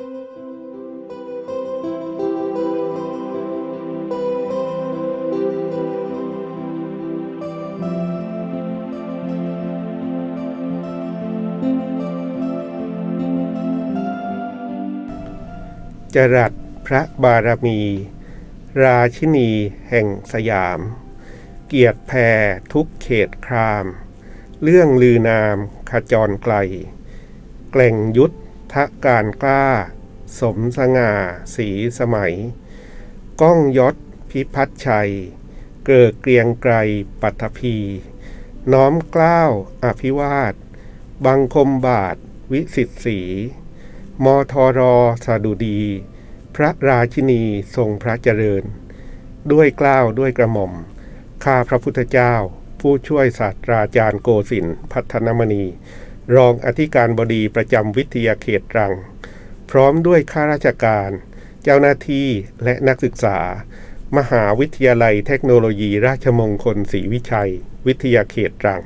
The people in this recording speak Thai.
จรัสพระบารมี ราชินีแห่งสยาม เกียรติแผ่ทุกเขตคราม เรื่องลือนามขจรไกล แกล่งยุทธ การกล้า สมสง่า สีสมัย ก้องยศพิพัฒชัย เกิดเกรียงไกรปัทภี น้อมกล้าวอภิวาท บังคมบาท วิสิทธีมทรสดุดี พระราชินีทรงพระเจริญ ด้วยกล้าวด้วยกระหม่อม ข้าพระพุทธเจ้า ผู้ช่วยศาสตราจารย์โกศินพัฒนมณี รองอธิการบดีประจำวิทยาเขตรัง พร้อมด้วยข้าราชการ เจ้าหน้าที่และนักศึกษา มหาวิทยาลัยเทคโนโลยีราชมงคลศรีวิชัย วิทยาเขตตรัง